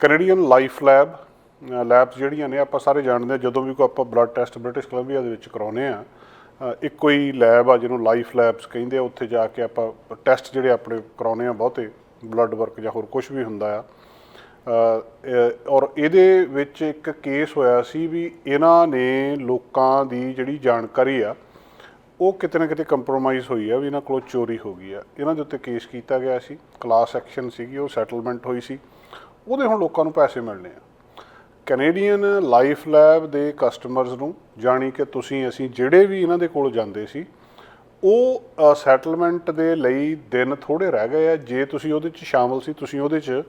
Canadian Life lab labs ਜਿਹੜੀਆਂ ਨੇ, ਆਪਾਂ ਸਾਰੇ ਜਾਣਦੇ ਹਾਂ, ਜਦੋਂ ਵੀ ਕੋਈ ਆਪਾਂ ਬਲੱਡ ਟੈਸਟ ਬ੍ਰਿਟਿਸ਼ ਕੋਲੰਬੀਆ ਦੇ ਵਿੱਚ ਕਰਾਉਨੇ ਆ ਇੱਕੋ ਹੀ ਲੈਬ ਆ ਜਿਹਨੂੰ ਲਾਈਫ ਲੈਬਸ ਕਹਿੰਦੇ ਆ, ਉੱਥੇ ਜਾ ਕੇ ਆਪਾਂ ਟੈਸਟ ਜਿਹੜੇ ਆਪਣੇ ਕਰਾਉਨੇ ਆ ਬਹੁਤੇ ਬਲੱਡ ਵਰਕ ਜਾਂ ਹੋਰ ਕੁਝ ਵੀ ਹੁੰਦਾ ਆ। ਔਰ ਇਹਦੇ ਵਿੱਚ ਇੱਕ ਕੇਸ ਹੋਇਆ ਸੀ ਵੀ ਇਹਨਾਂ ਨੇ ਲੋਕਾਂ ਦੀ ਜਿਹੜੀ ਜਾਣਕਾਰੀ ਆ, ਉਹ ਕਿਤੇ ਨਾ ਕਿਤੇ ਕੰਪਰੋਮਾਈਜ਼ ਹੋਈ ਆ, ਵੀ ਇਹਨਾਂ ਕੋਲੋਂ ਚੋਰੀ ਹੋ ਗਈ ਆ। ਇਹਨਾਂ ਦੇ ਉੱਤੇ ਕੇਸ ਕੀਤਾ ਗਿਆ ਸੀ ਕਲਾਸ ਐਕਸ਼ਨ ਸੀਗੀ, ਉਹ ਸੈਟਲਮੈਂਟ ਹੋਈ ਸੀ। ਉਹਦੇ ਹੁਣ ਲੋਕਾਂ ਨੂੰ ਪੈਸੇ ਮਿਲਣੇ ਆ। ਕੈਨੇਡੀਅਨ ਲਾਈਫ ਲੈਬ ਦੇ ਕਸਟਮਰਸ ਨੂੰ ਜਾਣੀ ਕਿ ਤੁਸੀਂ ਅਸੀਂ ਜਿਹੜੇ ਵੀ ਇਹਨਾਂ ਦੇ ਕੋਲ ਜਾਂਦੇ ਸੀ ਉਹ ਸੈਟਲਮੈਂਟ ਦੇ ਲਈ ਦਿਨ ਥੋੜੇ ਰਹਿ ਗਏ ਆ। ਜੇ ਤੁਸੀਂ ਉਹਦੇ 'ਚ ਸ਼ਾਮਲ ਸੀ ਤੁਸੀਂ ਉਹਦੇ 'ਚ ਅ,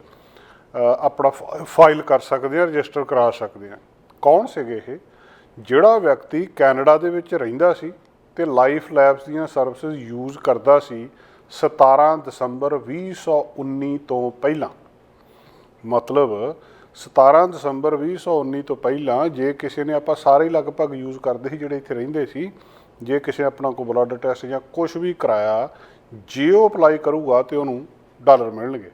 ਆਪਣਾ ਫਾਈਲ ਕਰ ਸਕਦੇ ਆ ਰਜਿਸਟਰ ਕਰਾ ਸਕਦੇ ਆ। ਕੌਣ ਸੀਗੇ ਇਹ? ਜਿਹੜਾ ਵਿਅਕਤੀ ਕੈਨੇਡਾ ਦੇ ਵਿੱਚ ਰਹਿੰਦਾ ਸੀ ਤੇ ਲਾਈਫ ਲੈਬਸ ਦੀਆਂ ਸਰਵਿਸਿਜ਼ ਯੂਜ਼ ਕਰਦਾ ਸੀ 17 ਦਸੰਬਰ 2019 ਤੋਂ ਪਹਿਲਾਂ। ਮਤਲਬ 17 ਦਸੰਬਰ 2019 ਤੋਂ ਪਹਿਲਾਂ ਜੇ ਕਿਸੇ ਨੇ ਆਪਾਂ ਸਾਰੇ ਲਗਭਗ ਯੂਜ਼ ਕਰਦੇ ਸੀ ਜਿਹੜੇ ਇੱਥੇ ਰਹਿੰਦੇ ਸੀ, ਜੇ ਕਿਸੇ ਆਪਣਾ ਕੋਈ ਬਲੱਡ ਟੈਸਟ ਜਾਂ ਕੁਝ ਵੀ ਕਰਾਇਆ, ਜੇ ਉਹ ਅਪਲਾਈ ਕਰੂਗਾ ਤੇ ਉਹਨੂੰ ਡਾਲਰ ਮਿਲਣਗੇ।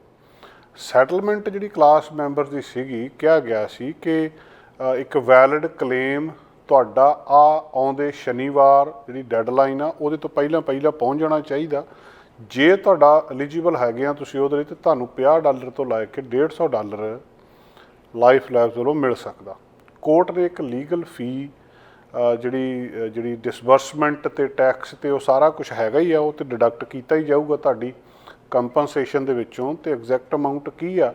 ਸੈਟਲਮੈਂਟ ਜਿਹੜੀ ਕਲਾਸ ਮੈਂਬਰ ਦੀ ਸੀਗੀ, ਕਿਹਾ ਗਿਆ ਸੀ ਕਿ ਇੱਕ ਵੈਲਿਡ ਕਲੇਮ ਤੁਹਾਡਾ ਆ ਆਉਂਦੇ ਸ਼ਨੀਵਾਰ ਜਿਹੜੀ ਡੈਡਲਾਈਨ ਆ, ਉਹਦੇ ਤੋਂ ਪਹਿਲਾਂ ਪਹਿਲਾਂ ਪਹੁੰਚ ਜਾਣਾ ਚਾਹੀਦਾ। ਜੇ ਤੁਹਾਡਾ ਐਲੀਜੀਬਲ ਹੈਗੇ ਆ ਤੁਸੀਂ ਉਹਦੇ ਲਈ ਤੇ ਤੁਹਾਨੂੰ 50 ਡਾਲਰ ਤੋਂ ਲੈ ਕੇ 150 ਡਾਲਰ ਲਾਈਫ ਲੈਬਸ ਵੱਲੋਂ ਮਿਲ ਸਕਦਾ। ਕੋਰਟ ਨੇ ਇੱਕ ਲੀਗਲ ਫੀ ਜਿਹੜੀ ਜਿਹੜੀ ਡਿਸਬਰਸਮੈਂਟ ਤੇ ਟੈਕਸ ਤੇ ਉਹ ਸਾਰਾ ਕੁਝ ਹੈਗਾ ਹੀ ਆ, ਉਹ ਤੇ ਡਿਡਕਟ ਕੀਤਾ ਹੀ ਜਾਊਗਾ ਤੁਹਾਡੀ ਕੰਪਨਸੇਸ਼ਨ ਦੇ ਵਿੱਚੋਂ ਤੇ ਐਗਜ਼ੈਕਟ ਅਮਾਉਂਟ ਕੀ ਆ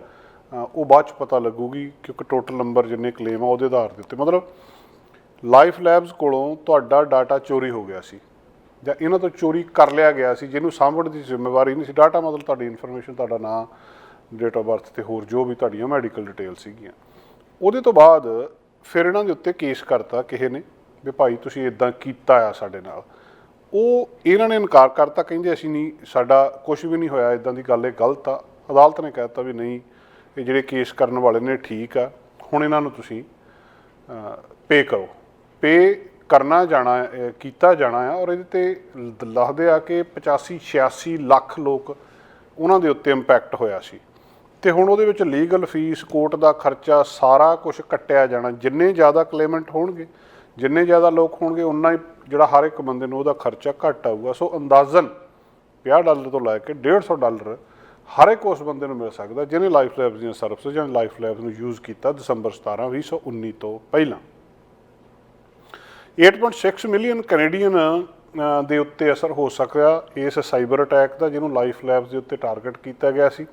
ਉਹ ਬਾਅਦ ਚ ਪਤਾ ਲੱਗੂਗੀ ਕਿਉਂਕਿ ਟੋਟਲ ਨੰਬਰ ਜਿੰਨੇ ਕਲੇਮ ਆ ਉਹਦੇ ਆਧਾਰ ਦੇ ਉੱਤੇ। ਮਤਲਬ ਲਾਈਫ ਲੈਬਸ ਕੋਲੋਂ ਤੁਹਾਡਾ ਡਾਟਾ ਚੋਰੀ ਹੋ ਗਿਆ ਸੀ। ਜਾਂ ਇਹਨਾਂ ਤੋਂ ਚੋਰੀ ਕਰ ਲਿਆ ਗਿਆ ਸੀ, ਜਿਹਨੂੰ ਸਾਂਭਣ ਦੀ ਜ਼ਿੰਮੇਵਾਰੀ ਨਹੀਂ ਸੀ। ਡਾਟਾ ਮਤਲਬ ਤੁਹਾਡੀ ਇਨਫੋਰਮੇਸ਼ਨ ਤੁਹਾਡਾ ਨਾਂ ਡੇਟ ਆਫ ਬਰਥ ਤੇ ਹੋਰ ਜੋ ਵੀ ਤੁਹਾਡੀਆਂ ਮੈਡੀਕਲ ਡਿਟੇਲ ਸੀਗੀਆਂ। ਉਹਦੇ ਤੋਂ ਬਾਅਦ ਫਿਰ ਇਹਨਾਂ ਦੇ ਉੱਤੇ ਕੇਸ ਕਰਤਾ ਕਿਸੇ ਨੇ ਵੀ ਭਾਈ ਤੁਸੀਂ ਇਦਾਂ ਕੀਤਾ ਆ ਸਾਡੇ ਨਾਲ। ਉਹ ਇਹਨਾਂ ਨੇ ਇਨਕਾਰ ਕਰਤਾ, ਕਹਿੰਦੇ ਅਸੀਂ ਨਹੀਂ, ਸਾਡਾ ਕੁਝ ਵੀ ਨਹੀਂ ਹੋਇਆ ਇਦਾਂ ਦੀ ਗੱਲ ਇਹ ਗਲਤ ਆ। ਅਦਾਲਤ ਨੇ ਕਹਿਤਾ ਵੀ ਨਹੀਂ, ਇਹ ਜਿਹੜੇ ਕੇਸ ਕਰਨ ਵਾਲੇ ਨੇ ਠੀਕ ਆ, ਹੁਣ ਇਹਨਾਂ ਨੂੰ ਤੁਸੀਂ ਪੇ ਕਰੋ। ਪੇ ਕਰਨਾ ਜਾਣਾ ਕੀਤਾ ਜਾਣਾ ਆ ਔਰ ਇਹਦੇ ਤੇ ਲ- ਆ ਕਿ 85 86 ਲੱਖ ਲੋਕ ਉਹਨਾਂ ਦੇ ਉੱਤੇ ਇੰਪੈਕਟ ਹੋਇਆ ਸੀ। ਤੇ ਹੁਣ ਉਹਦੇ ਵਿੱਚ ਲੀਗਲ ਫੀਸ ਕੋਰਟ ਦਾ ਖਰਚਾ ਸਾਰਾ ਕੁਝ ਕੱਟਿਆ ਜਾਣਾ। ਜਿੰਨੇ ਜ਼ਿਆਦਾ ਕਲੇਮੈਂਟ ਹੋਣਗੇ, ਜਿੰਨੇ ਜ਼ਿਆਦਾ ਲੋਕ ਹੋਣਗੇ ਉਨਾ ਹੀ ਜਿਹੜਾ ਹਰ ਇੱਕ ਬੰਦੇ ਨੂੰ ਉਹਦਾ ਖਰਚਾ ਘੱਟ ਆਊਗਾ। ਸੋ ਅੰਦਾਜ਼ਨ 50 ਡਾਲਰ ਤੋਂ ਲੈ ਕੇ 150 ਡਾਲਰ ਹਰ ਇੱਕ ਉਸ ਬੰਦੇ ਨੂੰ ਮਿਲ ਸਕਦਾ, ਜਿਹਨੇ ਲਾਈਫ ਲੈਬਸ ਦੀਆਂ ਸਰਵਿਸ ਜਾਂ ਲਾਈਫ ਲੈਬਸ ਨੂੰ ਯੂਜ਼ ਕੀਤਾ ਦਸੰਬਰ 17 2019 ਤੋਂ ਪਹਿਲਾਂ। 8.6 ਮਿਲੀਅਨ ਕੈਨੇਡੀਅਨ ਦੇ ਉੱਤੇ ਅਸਰ ਹੋ ਸਕਦਾ ਇਸ ਸਾਈਬਰ ਅਟੈਕ ਦਾ, ਜਿਹਨੂੰ ਲਾਈਫ ਲੈਬਸ ਦੇ ਉੱਤੇ ਟਾਰਗੇਟ ਕੀਤਾ ਗਿਆ ਸੀ।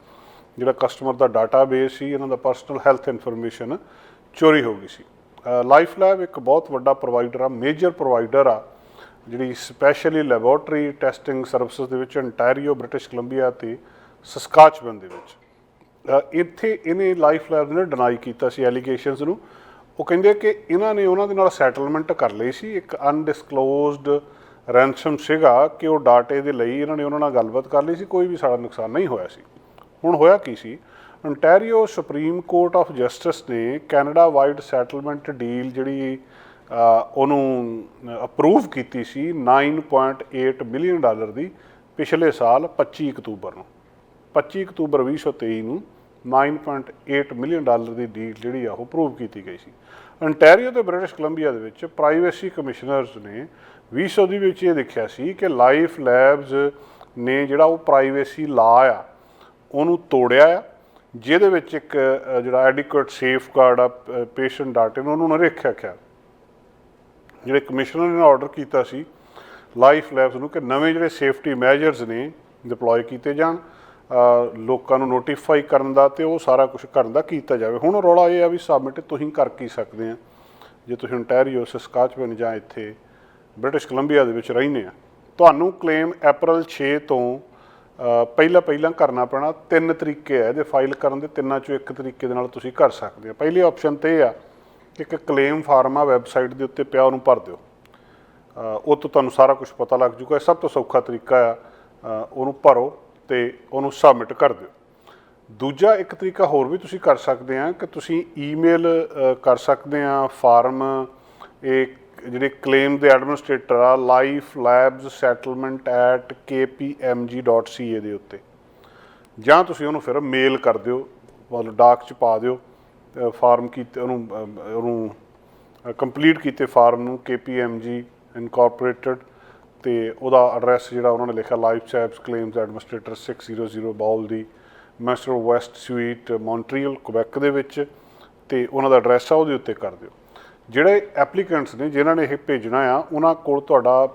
ਜਿਹੜਾ ਕਸਟਮਰ ਦਾ ਡਾਟਾਬੇਸ ਸੀ, ਇਹਨਾਂ ਦਾ ਪਰਸਨਲ ਹੈਲਥ ਇਨਫੋਰਮੇਸ਼ਨ ਚੋਰੀ ਹੋ ਗਈ ਸੀ। ਲਾਈਫ ਲੈਬ ਇੱਕ ਬਹੁਤ ਵੱਡਾ ਪ੍ਰੋਵਾਈਡਰ ਆ ਮੇਜਰ ਪ੍ਰੋਵਾਈਡਰ ਆ, ਜਿਹੜੀ ਸਪੈਸ਼ਲੀ ਲੈਬੋਰਟਰੀ ਟੈਸਟਿੰਗ ਸਰਵਿਸਿਜ਼ ਦੇ ਵਿੱਚ ਅੰਟਾਰੀਓ ਬ੍ਰਿਟਿਸ਼ ਕੋਲੰਬੀਆ ਤੇ ਸਸਕਾਚਵਨ ਦੇ ਵਿੱਚ। ਇੱਥੇ ਇਹਨੇ ਲਾਈਫ ਲੈਬ ਨੇ ਡਿਨਾਈ ਕੀਤਾ ਸੀ ਐਲੀਗੇਸ਼ਨਸ ਨੂੰ। ਉਹ ਕਹਿੰਦੇ ਕਿ ਇਹਨਾਂ ਨੇ ਉਹਨਾਂ ਦੇ ਨਾਲ ਸੈਟਲਮੈਂਟ ਕਰ ਲਈ ਸੀ, ਇੱਕ ਅਨਡਿਸਕਲੋਜ਼ਡ ਰੈਂਸਮ ਸੀਗਾ ਕਿ ਉਹ ਡਾਟੇ ਦੇ ਲਈ ਇਹਨਾਂ ਨੇ ਉਹਨਾਂ ਨਾਲ ਗੱਲਬਾਤ ਕਰ ਲਈ ਸੀ, ਕੋਈ ਵੀ ਸਾਡਾ ਨੁਕਸਾਨ ਨਹੀਂ ਹੋਇਆ ਸੀ। ਹੁਣ ਹੋਇਆ ਕੀ ਸੀ? Ontario supreme court of justice ਨੇ ਕੈਨੇਡਾ ਵਾਈਡ ਸੈਟਲਮੈਂਟ ਡੀਲ ਜਿਹੜੀ ਉਹਨੂੰ ਅਪਰੂਵ ਕੀਤੀ ਸੀ 9.8 ਮਿਲੀਅਨ ਡਾਲਰ ਦੀ ਪਿਛਲੇ ਸਾਲ 25 ਅਕਤੂਬਰ ਨੂੰ। 25 ਅਕਤੂਬਰ 2023 ਨੂੰ 9.8 ਮਿਲੀਅਨ ਡਾਲਰ ਦੀ ਡੀਲ ਜਿਹੜੀ ਆ, ਉਹ ਅਪਰੂਵ ਕੀਤੀ ਗਈ ਸੀ। Ontario ਤੇ ਬ੍ਰਿਟਿਸ਼ ਕੋਲੰਬੀਆ ਦੇ ਵਿੱਚ ਪ੍ਰਾਈਵੇਸੀ ਕਮਿਸ਼ਨਰਸ ਨੇ 20 ਦੇ ਵਿੱਚ ਇਹ ਦੇਖਿਆ ਸੀ ਕਿ ਲਾਈਫ ਲੈਬਸ ਨੇ ਜਿਹੜਾ ਉਹ ਪ੍ਰਾਈਵੇਸੀ ਲਾ ਆ, ਉਹਨੂੰ ਤੋੜਿਆ ਆ, ਜਿਹਦੇ ਵਿੱਚ ਇੱਕ ਜਿਹੜਾ ਐਡਿਕੁਏਟ ਸੇਫਗਾਰਡ ਆ ਪੇਸ਼ੈਂਟ ਡਾਟੇ ਨੂੰ, ਉਹਨੂੰ ਨਿਰੀਖਿਆ ਗਿਆ ਜਿਹੜੇ ਕਮਿਸ਼ਨਰ ਨੇ ਆਰਡਰ ਕੀਤਾ ਸੀ ਲਾਈਫ ਲੈਬਸ ਨੂੰ ਕਿ ਨਵੇਂ ਜਿਹੜੇ ਸੇਫਟੀ ਮੈਜਰਸ ਨੇ ਡਿਪਲੋਏ ਕੀਤੇ ਜਾਣ ਲੋਕਾਂ ਨੂੰ ਨੋਟੀਫਾਈ ਕਰਨ ਦਾ ਤੇ ਉਹ ਸਾਰਾ ਕੁਝ ਕਰਨ ਦਾ ਕੀਤਾ ਜਾਵੇ। ਹੁਣ ਰੌਲਾ ਇਹ ਆ ਵੀ ਸਬਮਿਟ ਤੁਸੀਂ ਕਰ ਕੀ ਸਕਦੇ ਆ? ਜੇ ਤੁਸੀਂ ontario ਸਸਕਾਚਵਨ ਜਾਂ ਇੱਥੇ ਬ੍ਰਿਟਿਸ਼ ਕੋਲੰਬੀਆ ਦੇ ਵਿੱਚ ਰਹਿੰਦੇ ਆ, ਤੁਹਾਨੂੰ ਕਲੇਮ ਅਪ੍ਰੈਲ 6 ਤੋਂ ਪਹਿਲਾਂ ਪਹਿਲਾਂ ਕਰਨਾ ਪੈਣਾ ਤਿੰਨ ਤਰੀਕੇ ਆ ਇਹਦੇ ਫਾਈਲ ਕਰਨ ਦੇ, ਤਿੰਨਾਂ ਚੋਂ ਇੱਕ ਤਰੀਕੇ ਦੇ ਨਾਲ ਤੁਸੀਂ ਕਰ ਸਕਦੇ ਆ। ਪਹਿਲੀ ਆਪਸ਼ਨ ਤੇ ਇਹ ਆ ਕਿ ਇੱਕ ਕਲੇਮ ਫਾਰਮ ਆ ਵੈਬਸਾਈਟ ਦੇ ਉੱਤੇ ਪਿਆ, ਉਹਨੂੰ ਭਰ ਦਿਓ। ਉਹ ਤੋਂ ਤੁਹਾਨੂੰ ਸਾਰਾ ਕੁਝ ਪਤਾ ਲੱਗ ਜੂਗਾ ਸਭ ਤੋਂ ਸੌਖਾ ਤਰੀਕਾ ਆ ਉਹਨੂੰ ਭਰੋ। ਤੇ ਉਹਨੂੰ ਸਬਮਿਟ ਕਰ ਦਿਓ। ਦੂਜਾ ਇੱਕ ਤਰੀਕਾ ਹੋਰ ਵੀ ਤੁਸੀਂ ਕਰ ਸਕਦੇ ਆ ਕਿ ਤੁਸੀਂ ਈਮੇਲ ਕਰ ਸਕਦੇ ਆ ਫਾਰਮ, ਇਹ ਜਿਹੜੇ ਕਲੇਮ ਦੇ ਐਡਮਿਨਿਸਟ੍ਰੇਟਰ ਆ, ਲਾਈਫ ਲੈਬਸ ਸੈਟਲਮੈਂਟ lifelabsettlement@kpmg.ca ਦੇ ਉੱਤੇ। ਜਾਂ ਤੁਸੀਂ ਉਹਨੂੰ ਫਿਰ ਮੇਲ ਕਰ ਦਿਓ, ਮਤਲਬ ਡਾਕ ਚ ਪਾ ਦਿਓ ਫਾਰਮ ਕੀਤੇ, ਉਹਨੂੰ ਉਹਨੂੰ ਕੰਪਲੀਟ ਕੀਤੇ ਫਾਰਮ ਨੂੰ, KPMG ਇਨਕੋਰਪੋਰੇਟਡ ਤੇ ਉਹਦਾ ਐਡਰੈਸ ਜਿਹੜਾ ਉਹਨਾਂ ਨੇ ਲਿਖਿਆ ਲਾਈਫ ਸੈਪਸ ਕਲੇਮਸ ਐਡਮਿਨਿਸਟ੍ਰੇਟਰ 600 ਬਾਲ ਦੀ ਮੈਸਟਰ ਵੈਸਟ ਸਵੀਟ ਮੌਂਟਰੀਅਲ ਕੁਬੈਕ ਦੇ ਵਿੱਚ, ਤੇ ਉਹਨਾਂ ਦਾ ਐਡਰੈਸ ਆ, ਉਹਦੇ ਉੱਤੇ ਕਰ ਦਿਓ। ਜਿਹੜੇ ਐਪਲੀਕੈਂਟਸ ਨੇ, ਜਿਨ੍ਹਾਂ ਨੇ ਇਹ ਭੇਜਣਾ ਆ, ਉਹਨਾਂ ਕੋਲ ਤੁਹਾਡਾ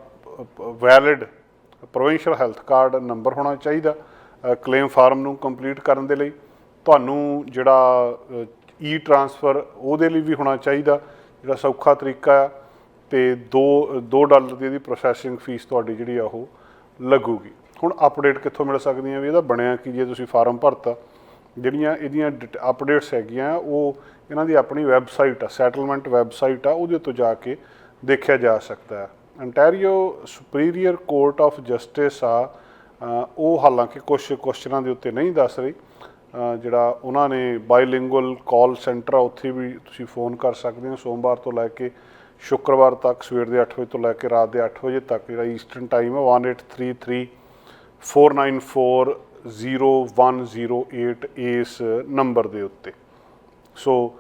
valid provincial health card number ਹੋਣਾ ਚਾਹੀਦਾ ਕਲੇਮ ਫਾਰਮ ਨੂੰ ਕੰਪਲੀਟ ਕਰਨ ਦੇ ਲਈ। ਤੁਹਾਨੂੰ ਜਿਹੜਾ ਈ ਟ੍ਰਾਂਸਫਰ ਉਹਦੇ ਲਈ ਵੀ ਹੋਣਾ ਚਾਹੀਦਾ, ਜਿਹੜਾ ਸੌਖਾ ਤਰੀਕਾ ਆ। ਤੇ 2 2 ਡਾਲਰ ਦੀ ਇਹਦੀ ਪ੍ਰੋਸੈਸਿੰਗ ਫੀਸ ਤੁਹਾਡੀ ਜਿਹੜੀ ਆ ਉਹ ਲੱਗੂਗੀ। ਹੁਣ ਅਪਡੇਟ ਕਿੱਥੋਂ ਮਿਲ ਸਕਦੀਆਂ ਵੀ ਇਹਦਾ ਬਣਿਆ ਕਿ, ਜੇ ਤੁਸੀਂ ਫਾਰਮ ਭਰਤਾ, ਜਿਹੜੀਆਂ ਇਹਦੀਆਂ ਅਪਡੇਟਸ ਹੈਗੀਆਂ, ਉਹ ਇਹਨਾਂ ਦੀ ਆਪਣੀ ਵੈਬਸਾਈਟ ਆ ਸੈਟਲਮੈਂਟ ਵੈਬਸਾਈਟ ਆ, ਉਹਦੇ ਤੋਂ ਜਾ ਕੇ ਦੇਖਿਆ ਜਾ ਸਕਦਾ ਹੈ। Ontario superior court of justice ਆ ਉਹ ਹਾਲਾਂਕਿ ਕੁਝ ਕੁਐਸਚਨਾਂ ਦੇ ਉੱਤੇ ਨਹੀਂ ਦੱਸ ਰਹੀ ਜਿਹੜਾ ਉਹਨਾਂ ਨੇ ਬਾਈਲਿੰਗੁਅਲ ਕਾਲ ਸੈਂਟਰ ਆ, ਉੱਥੇ ਵੀ ਤੁਸੀਂ ਫੋਨ ਕਰ ਸਕਦੇ ਹੋ, ਸੋਮਵਾਰ ਤੋਂ ਲੈ ਕੇ ਸ਼ੁੱਕਰਵਾਰ ਤੱਕ ਸਵੇਰ ਦੇ 8 ਵਜੇ ਤੋਂ ਲੈ ਕੇ ਰਾਤ ਦੇ 8 ਵਜੇ ਤੱਕ ਜਿਹੜਾ ਈਸਟਰਨ ਟਾਈਮ ਹੈ 1833 4940108 ਇਸ ਨੰਬਰ ਦੇ ਉੱਤੇ। ਸੋ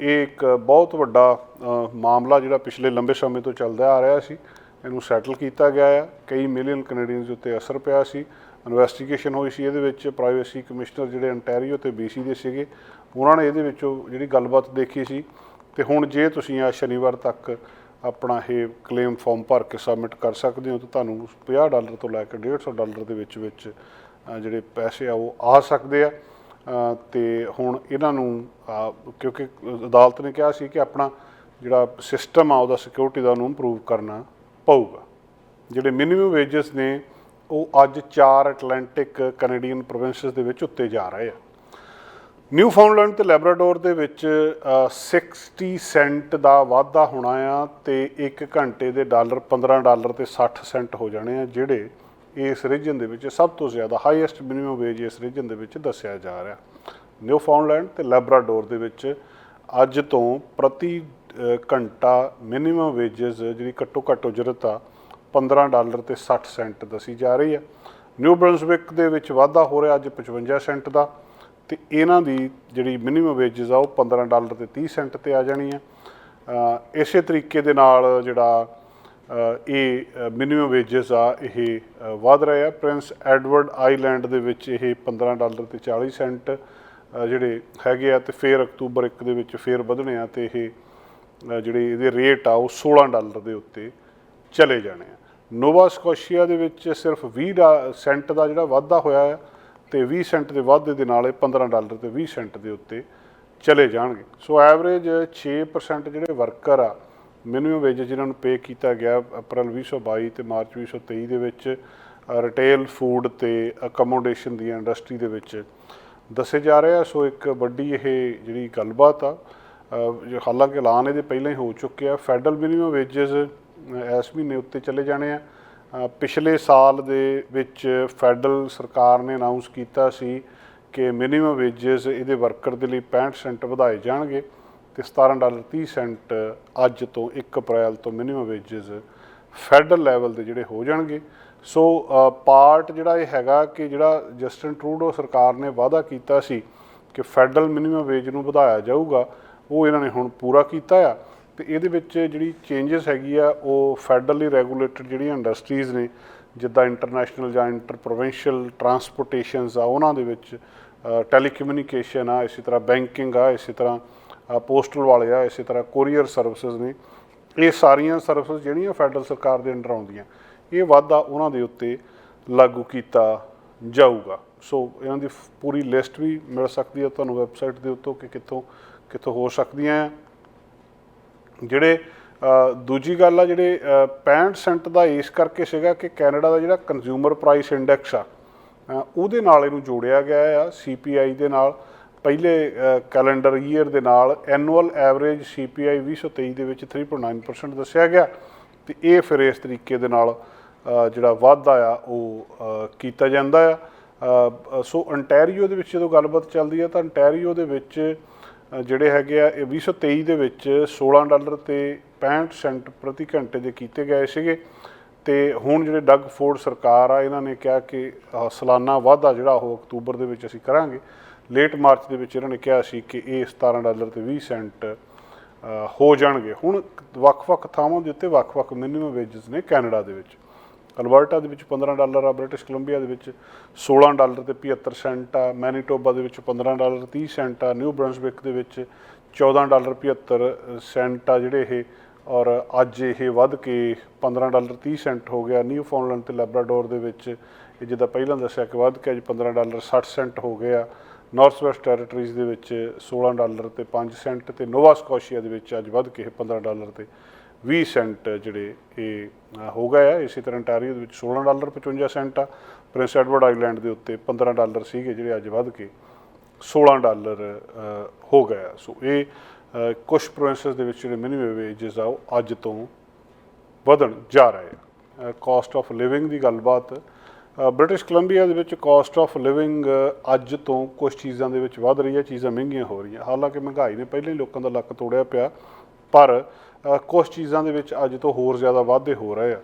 ਇਹ ਇੱਕ ਬਹੁਤ ਵੱਡਾ ਮਾਮਲਾ ਜਿਹੜਾ ਪਿਛਲੇ ਲੰਬੇ ਸਮੇਂ ਤੋਂ ਚੱਲਦਾ ਆ ਰਿਹਾ ਸੀ। ਇਹਨੂੰ ਸੈਟਲ ਕੀਤਾ ਗਿਆ ਆ। ਕਈ ਮਿਲੀਅਨ ਕੈਨੇਡੀਅਨਸ ਦੇ ਉੱਤੇ ਅਸਰ ਪਿਆ ਸੀ। ਇਨਵੈਸਟੀਗੇਸ਼ਨ ਹੋਈ ਸੀ। ਇਹਦੇ ਵਿੱਚ ਪ੍ਰਾਈਵੇਸੀ ਕਮਿਸ਼ਨਰ ਜਿਹੜੇ ਅੰਟੈਰੀਓ ਤੇ BC ਦੇ ਸੀਗੇ, ਉਹਨਾਂ ਨੇ ਇਹਦੇ ਵਿੱਚੋਂ ਜਿਹੜੀ ਗੱਲਬਾਤ ਦੇਖੀ ਸੀ। ਤੇ ਹੁਣ ਜੇ ਤੁਸੀਂ ਆ ਸ਼ਨੀਵਾਰ ਤੱਕ ਆਪਣਾ ਇਹ ਕਲੇਮ ਫਾਰਮ ਭਰ ਕੇ ਸਬਮਿਟ ਕਰ ਸਕਦੇ ਹੋ ਤਾਂ ਤੁਹਾਨੂੰ 50 ਡਾਲਰ ਤੋਂ ਲੈ ਕੇ 150 ਡਾਲਰ ਦੇ ਵਿੱਚ ਵਿੱਚ ਜਿਹੜੇ ਪੈਸੇ ਆ ਉਹ ਆ ਸਕਦੇ ਆ। ਅ, ਤੇ ਹੁਣ ਇਹਨਾਂ ਨੂੰ ਕਿਉਂਕਿ ਅਦਾਲਤ ਨੇ ਕਿਹਾ ਸੀ ਕਿ ਆਪਣਾ ਜਿਹੜਾ ਸਿਸਟਮ ਆ ਉਹਦਾ ਸਿਕਿਉਰਿਟੀ ਦਾ ਉਹਨੂੰ ਇੰਪਰੂਵ ਕਰਨਾ ਪਊਗਾ। ਜਿਹੜੇ ਮਿਨੀਮਮ ਵੇਜਸ ਨੇ ਉਹ ਅੱਜ ਚਾਰ ਐਟਲਾਂਟਿਕ ਕੈਨੇਡੀਅਨ ਪ੍ਰੋਵਿੰਸਸ ਦੇ ਵਿੱਚ ਉੱਤੇ ਜਾ ਰਹੇ ਆ। ਨਿਊਫਾਊਂਡਲੈਂਡ ਤੇ ਲੈਬਰਾਡੋਰ ਦੇ ਵਿੱਚ ਅ, 60 ਸੈਂਟ ਦਾ ਵਾਧਾ ਹੋਣਾ ਆ ਤੇ 1 ਘੰਟੇ ਦੇ ਡਾਲਰ 15 ਡਾਲਰ ਤੇ 60 ਸੈਂਟ ਹੋ ਜਾਣੇ ਆ ਜਿਹੜੇ ਇਸ ਰੀਜਨ ਦੇ ਵਿੱਚ ਸਭ ਤੋਂ ਜ਼ਿਆਦਾ ਹਾਈਐਸਟ ਮਿਨੀਮਮ ਵੇਜ ਇਸ ਰੀਜਨ ਦੇ ਵਿੱਚ ਦੱਸਿਆ ਜਾ ਰਿਹਾ। ਨਿਊਫਾਊਂਡਲੈਂਡ ਤੇ ਲੈਬਰਾਡੋਰ ਦੇ ਵਿੱਚ ਅੱਜ ਤੋਂ ਪ੍ਰਤੀ ਘੰਟਾ ਮਿਨੀਮਮ ਵੇਜਸ ਜਿਹੜੀ ਘੱਟੋ ਘੱਟ ਉਜਰਤ ਆ 15 ਡਾਲਰ ਤੇ 60 ਸੈਂਟ ਦੱਸੀ ਜਾ ਰਹੀ ਹੈ ਨਿਊ ਬ੍ਰੰਸਵਿਕ ਦੇ ਵਿੱਚ ਵਾਧਾ ਹੋ ਰਿਹਾ ਅੱਜ 55 ਸੈਂਟ ਦਾ। ਤੇ ਇਹਨਾਂ ਦੀ ਜਿਹੜੀ ਮਿਨੀਮਮ ਵੇਜਸ ਆ ਉਹ 15 ਡਾਲਰ ਤੇ 30 ਸੈਂਟ ਤੇ ਆ ਜਾਣੀ ਆ। ਇਸੇ ਤਰੀਕੇ ਦੇ ਨਾਲ ਜਿਹੜਾ ਇਹ ਮਿਨੀਮਮ ਵੇਜਸ ਆ ਇਹ ਅ, ਵਧ ਰਹੇ ਆ। ਪ੍ਰਿੰਸ ਐਡਵਰਡ ਆਈਲੈਂਡ ਦੇ ਵਿੱਚ ਇਹ 15 ਡਾਲਰ ਤੇ 40 ਸੈਂਟ ਜਿਹੜੇ ਹੈਗੇ ਆ ਤੇ ਫਿਰ ਅਕਤੂਬਰ 1 ਦੇ ਵਿੱਚ ਫਿਰ ਵਧਣੇ ਆ ਤੇ ਇਹ ਜਿਹੜੇ ਇਹਦੇ ਰੇਟ ਆ ਉਹ 16 ਡਾਲਰ ਦੇ ਉੱਤੇ ਚਲੇ ਜਾਣੇ ਆ। ਨੋਵਾ ਸਕੋਸ਼ੀਆ ਦੇ ਵਿੱਚ ਸਿਰਫ 20 ਡਾ- ਸੈਂਟ ਦਾ ਜਿਹੜਾ ਵਾਧਾ ਹੋਇਆ ਹੈ ਤੇ 20 ਸੈਂਟ ਦੇ ਵਾਧੇ ਦੇ ਨਾਲ ਇਹ 15 ਡਾਲਰ ਤੇ 20 ਸੈਂਟ ਦੇ ਉੱਤੇ ਚਲੇ ਜਾਣਗੇ। ਸੋ ਐਵਰੇਜ 6% ਜਿਹੜੇ ਵਰਕਰ ਆ ਮਿਨੀਮਮ ਵੇਜ ਜਿਨ੍ਹਾਂ ਨੂੰ ਪੇ ਕੀਤਾ ਗਿਆ ਅਪ੍ਰੈਲ 2022 ਤੇ ਮਾਰਚ 2023 ਦੇ ਵਿੱਚ ਰਿਟੇਲ ਫੂਡ ਤੇ ਅਕਮੋਡੇਸ਼ਨ ਦੀ ਇੰਡਸਟਰੀ ਦੇ ਵਿੱਚ ਦੱਸੇ ਜਾ ਰਹੇ ਆ। ਸੋ ਇੱਕ ਵੱਡੀ ਇਹ ਜਿਹੜੀ ਗੱਲਬਾਤ ਆ ਜੋ ਹਾਲਾਂਕਿ ਐਲਾਨ ਇਹਦੇ ਪਹਿਲਾਂ ਹੀ ਹੋ ਚੁੱਕਿਆ। ਫੈਡਰਲ ਮਿਨੀਮਮ ਵੇਜਸ ਇਸ ਮਹੀਨੇ ਉੱਤੇ ਚਲੇ ਜਾਣੇ ਆ। ਪਿਛਲੇ ਸਾਲ ਦੇ ਵਿੱਚ ਫੈਡਰਲ ਸਰਕਾਰ ਨੇ ਅਨਾਉਂਸ ਕੀਤਾ ਸੀ ਕਿ ਮਿਨੀਮਮ ਵੇਜਸ ਇਹਦੇ ਵਰਕਰ ਦੇ ਲਈ 65 ਸੈਂਟ ਵਧਾਏ ਜਾਣਗੇ ਤੇ 17 ਡਾਲਰ 30 ਸੈਂਟ ਅੱਜ ਤੋਂ 1 ਅਪ੍ਰੈਲ ਤੋਂ ਮਿਨੀਮਮ ਵੇਜਸ ਫੈਡਰਲ ਲੈਵਲ ਦੇ ਜਿਹੜੇ ਹੋ ਜਾਣਗੇ। ਸੋ ਪਾਰਟ ਜਿਹੜਾ ਇਹ ਹੈਗਾ ਕਿ ਜਿਹੜਾ ਜਸਟਨ ਟਰੂਡੋ ਸਰਕਾਰ ਨੇ ਵਾਅਦਾ ਕੀਤਾ ਸੀ ਕਿ ਫੈਡਰਲ ਮਿਨੀਮਮ ਵੇਜ ਨੂੰ ਵਧਾਇਆ ਜਾਊਗਾ, ਉਹ ਇਹਨਾਂ ਨੇ ਹੁਣ ਪੂਰਾ ਕੀਤਾ ਆ। ਤੇ ਇਹਦੇ ਵਿੱਚ ਜਿਹੜੀ ਚੇਂਜਸ ਹੈਗੀ ਆ, ਉਹ ਫੈਡਰਲੀ ਰੈਗੂਲੇਟਡ ਜਿਹੜੀਆਂ ਇੰਡਸਟਰੀਜ਼ ਨੇ, ਜਿੱਦਾਂ ਇੰਟਰਨੈਸ਼ਨਲ ਜਾਂ ਇੰਟਰ ਪ੍ਰੋਵਿੰਸ਼ੀਅਲ ਟਰਾਂਸਪੋਰਟੇਸ਼ਨਸ ਆ, ਉਹਨਾਂ ਦੇ ਵਿੱਚ ਟੈਲੀਕਮਿਊਨੀਕੇਸ਼ਨ ਆ, ਇਸੇ ਤਰ੍ਹਾਂ ਬੈਂਕਿੰਗ ਆ, ਇਸੇ ਤਰ੍ਹਾਂ ਪੋਸਟਲ ਵਾਲੇ ਆ, ਇਸੇ ਤਰ੍ਹਾਂ ਕੋਰੀਅਰ ਸਰਵਿਸਿਜ਼ ਨੇ। ਇਹ ਸਾਰੀਆਂ ਸਰਵਿਸਿਜ਼ ਜਿਹੜੀਆਂ ਫੈਡਰਲ ਸਰਕਾਰ ਦੇ ਅੰਡਰ ਆਉਂਦੀਆਂ, ਇਹ ਵਾਧਾ ਉਹਨਾਂ ਦੇ ਉੱਤੇ ਲਾਗੂ ਕੀਤਾ ਜਾਊਗਾ। ਸੋ ਇਹਨਾਂ ਦੀ ਪੂਰੀ ਲਿਸਟ ਵੀ ਮਿਲ ਸਕਦੀ ਹੈ ਤੁਹਾਨੂੰ ਵੈਬਸਾਈਟ ਦੇ ਉੱਤੋਂ ਕਿ ਕਿੱਥੋਂ ਕਿੱਥੋਂ ਹੋ ਸਕਦੀਆਂ ਆ। ਜਿਹੜੇ ਦੂਜੀ ਗੱਲ ਆ ਜਿਹੜੇ ਅ, 65 ਸੈਂਟ ਦਾ ਇਸ ਕਰਕੇ ਸੀਗਾ ਕਿ ਕੈਨੇਡਾ ਦਾ ਜਿਹੜਾ ਕੰਜ਼ਿਊਮਰ ਪ੍ਰਾਈਸ ਇੰਡੈਕਸ ਆ ਉਹਦੇ ਨਾਲ ਇਹਨੂੰ ਜੋੜਿਆ ਗਿਆ ਆ CPI ਦੇ ਨਾਲ। ਪਹਿਲੇ ਕੈਲੰਡਰ ਈਅਰ ਦੇ ਨਾਲ ਐਨੂਅਲ ਐਵਰੇਜ CPI 2023 ਦੇ ਵਿੱਚ 3.9% ਦੱਸਿਆ ਗਿਆ ਤੇ ਇਹ ਫਿਰ ਇਸ ਤਰੀਕੇ ਦੇ ਨਾਲ ਜਿਹੜਾ ਵਾਧਾ ਆ ਉਹ ਕੀਤਾ ਜਾਂਦਾ ਆ। ਸੋ ਅੰਟੈਰੀਓ ਦੇ ਵਿੱਚ ਜਦੋਂ ਗੱਲਬਾਤ ਚੱਲਦੀ ਆ ਤਾਂ ਅੰਟੈਰੀਓ ਦੇ ਵਿੱਚ ਜਿਹੜੇ ਹੈਗੇ ਆ ਇਹ 2023 ਦੇ ਵਿੱਚ 16 ਡਾਲਰ ਤੇ 65 ਸੈਂਟ ਪ੍ਰਤੀ ਘੰਟੇ ਦੇ ਕੀਤੇ ਗਏ ਸੀਗੇ। ਤੇ ਹੁਣ ਜਿਹੜੇ ਡੱਗ ਫੋਰਡ ਸਰਕਾਰ ਆ ਇਹਨਾਂ ਨੇ ਕਿਹਾ ਕਿ ਅ, ਸਾਲਾਨਾ ਵਾਧਾ ਜਿਹੜਾ ਉਹ ਅਕਤੂਬਰ ਦੇ ਵਿੱਚ ਅਸੀਂ ਕਰਾਂਗੇ। ਲੇਟ ਮਾਰਚ ਦੇ ਵਿੱਚ ਇਹਨਾਂ ਨੇ ਕਿਹਾ ਸੀ ਕਿ ਇਹ 17 ਡਾਲਰ ਤੇ 20 ਸੈਂਟ ਹੋ ਜਾਣਗੇ। ਹੁਣ ਵੱਖ-ਵੱਖ ਥਾਵਾਂ ਦੇ ਉੱਤੇ ਵੱਖ-ਵੱਖ ਮਿਨੀਮਮ ਵੇਜਸ ਨੇ ਕੈਨੇਡਾ ਦੇ ਵਿੱਚ। ਅਲਬਰਟਾ ਦੇ ਵਿੱਚ 15 ਡਾਲਰ ਆ, ਬ੍ਰਿਟਿਸ਼ ਕੋਲੰਬੀਆ ਦੇ ਵਿੱਚ 16 ਡਾਲਰ ਤੇ 75 ਸੈਂਟ ਆ, ਮੈਨੀਟੋਬਾ ਦੇ ਵਿੱਚ 15 ਡਾਲਰ 30 ਸੈਂਟ ਆ, ਨਿਊ ਬ੍ਰੰਸਵਿਕ ਦੇ ਵਿੱਚ 14 ਡਾਲਰ 75 ਸੈਂਟ ਆ ਜਿਹੜੇ ਇਹ। ਔਰ ਅੱਜ ਇਹ ਵੱਧ ਕੇ 15 ਡਾਲਰ 30 ਸੈਂਟ ਹੋ ਗਿਆ। ਨਿਊ ਫਾਊਂਡਲੈਂਡ ਤੇ ਲੈਬਰਾਡੋਰ ਦੇ ਵਿੱਚ ਇਹ ਜਿੱਦਾਂ ਪਹਿਲਾਂ ਦੱਸਿਆ ਕਿ ਵੱਧ ਕੇ ਅੱਜ 15 ਡਾਲਰ 60 ਸੈਂਟ ਹੋ ਗਿਆ। ਨਾਰਥ ਵੈਸਟ ਟੈਰੀਟਰੀਜ਼ ਦੇ ਵਿੱਚ 16 ਡਾਲਰ ਤੇ 5 ਸੈਂਟ ਤੇ ਨੋਵਾ ਸਕੋਸ਼ੀਆ ਦੇ ਵਿੱਚ ਅੱਜ ਵੱਧ ਕੇ ਇਹ 15 ਡਾਲਰ ਤੇ 20 ਸੈਂਟ ਜਿਹੜੇ ਇਹ ਹੋ ਗਏ ਆ। ਇਸੇ ਤਰ੍ਹਾਂ ਅੰਟਾਰੀਓ ਦੇ ਵਿੱਚ 16 ਡਾਲਰ 55 ਸੈਂਟ ਆ। ਪ੍ਰਿੰਸ ਐਡਵਰਡ ਆਈਲੈਂਡ ਦੇ ਉੱਤੇ 15 ਡਾਲਰ ਸੀਗੇ ਜਿਹੜੇ ਅੱਜ ਵੱਧ ਕੇ 16 ਡਾਲਰ ਅ, ਹੋ ਗਿਆ ਸੋ ਇਹ ਅ, ਕੁਝ ਪ੍ਰੋਵਿੰਸਸ ਦੇ ਵਿੱਚ ਜਿਹੜੇ ਮਿਨੀਮਮ ਵੇਜਸ ਆ ਉਹ ਅੱਜ ਤੋਂ ਵਧਣ ਜਾ ਰਹੇ ਆ। ਕਾਸਟ ਆਫ ਲਿਵਿੰਗ ਦੀ ਗੱਲਬਾਤ ਬ੍ਰਿਟਿਸ਼ ਕੋਲੰਬੀਆ ਦੇ ਵਿੱਚ ਕਾਸਟ ਆਫ ਲਿਵਿੰਗ ਅੱਜ ਤੋਂ ਕੁਝ ਚੀਜ਼ਾਂ ਦੇ ਵਿੱਚ ਵੱਧ ਰਹੀ ਹੈ ਚੀਜ਼ਾਂ ਮਹਿੰਗੀਆਂ ਹੋ ਰਹੀਆਂ। ਹਾਲਾਂਕਿ ਮਹਿੰਗਾਈ ਨੇ ਪਹਿਲਾਂ ਹੀ ਲੋਕਾਂ ਦਾ ਲੱਕ ਤੋੜਿਆ ਪਿਆ ਪਰ ਕੁਝ ਚੀਜ਼ਾਂ ਦੇ ਵਿੱਚ ਅੱਜ ਤੋਂ ਹੋਰ ਜ਼ਿਆਦਾ ਵਾਧੇ ਹੋ ਰਹੇ ਆ।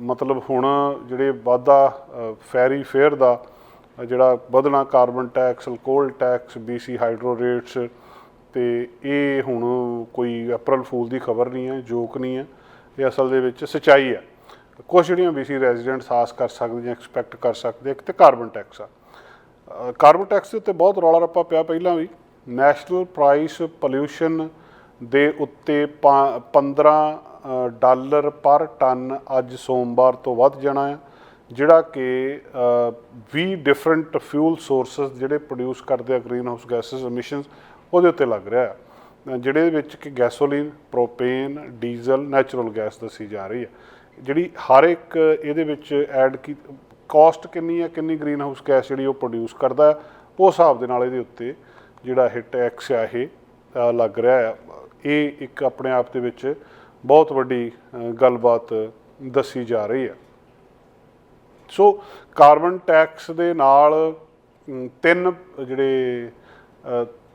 ਮਤਲਬ ਹੁਣ ਜਿਹੜੇ ਵਾਧਾ ਫੈਰੀ ਫੇਅਰ ਦਾ ਜਿਹੜਾ ਵਧਣਾ carbon tax, alcohol tax BC hydro rates ਤੇ ਇਹ ਹੁਣ ਕੋਈ ਅਪ੍ਰੈਲ ਫੂਲ ਦੀ ਖਬਰ ਨਹੀਂ ਹੈ, ਜੋਕ ਨਹੀਂ ਹੈ। ਇਹ ਅਸਲ ਦੇ ਵਿੱਚ ਸਚਾਈ ਹੈ। ਕੁਝ ਜਿਹੜੀਆਂ ਬੀਸੀ ਰੈਜ਼ੀਡੈਂਟਸ ਆਸ ਕਰ ਸਕਦੇ ਜਾਂ ਐਕਸਪੈਕਟ ਕਰ ਸਕਦੇ, ਇੱਕ ਤੇ ਕਾਰਬਨ ਟੈਕਸ ਆ। ਕਾਰਬਨ ਟੈਕਸ ਦੇ ਉੱਤੇ ਬਹੁਤ ਰੌਲਾ ਰੱਪਾ ਪਿਆ ਪਹਿਲਾਂ ਵੀ। ਨੈਸ਼ਨਲ ਪ੍ਰਾਈਸ ਪੋਲਿਊਸ਼ਨ ਦੇ ਉੱਤੇ ਪਾ- 15 ਡਾਲਰ ਪਰ ਟਨ ਅੱਜ ਸੋਮਵਾਰ ਤੋਂ ਵੱਧ ਜਾਣਾ ਹੈ ਜਿਹੜਾ ਕਿ ਅ, 20 ਡਿਫਰੈਂਟ ਫਿਊਲ ਸੋਰਸਸ ਜਿਹੜੇ ਪ੍ਰੋਡਿਊਸ ਕਰਦੇ ਆ ਗ੍ਰੀਨ ਹਾਊਸ ਗੈਸਸ ਐਮਿਸ਼ਨਸ ਉਹਦੇ ਉੱਤੇ ਲੱਗ ਰਿਹਾ ਹੈ। ਜਿਹੜੇ ਵਿੱਚ ਕਿ gasoline propane diesel natural gas ਦੱਸੀ ਜਾ ਰਹੀ ਹੈ। ਜਿਹੜੀ ਹਰ ਇੱਕ ਇਹਦੇ ਵਿੱਚ ਐਡ ਕੀ ਕਾਸਟ ਕਿੰਨੀ ਹੈ ਕਿੰਨੀ ਗ੍ਰੀਨ ਹਾਊਸ ਗੈਸ ਜਿਹੜੀ ਉਹ ਪ੍ਰੋਡਿਊਸ ਕਰਦਾ ਹੈ ਉਹ ਹਿਸਾਬ ਦੇ ਨਾਲ ਇਹਦੇ ਉੱਤੇ ਜਿਹੜਾ ਇਹ ਟੈਕਸ ਆ ਇਹ ਲੱਗ ਰਿਹਾ ਹੈ ਇਹ ਇੱਕ ਆਪਣੇ ਆਪ ਦੇ ਵਿੱਚ ਬਹੁਤ ਵੱਡੀ ਗੱਲਬਾਤ ਦੱਸੀ ਜਾ ਰਹੀ ਹੈ। ਸੋ ਕਾਰਬਨ ਟੈਕਸ ਦੇ ਨਾਲ ਤਿੰਨ ਜਿਹੜੇ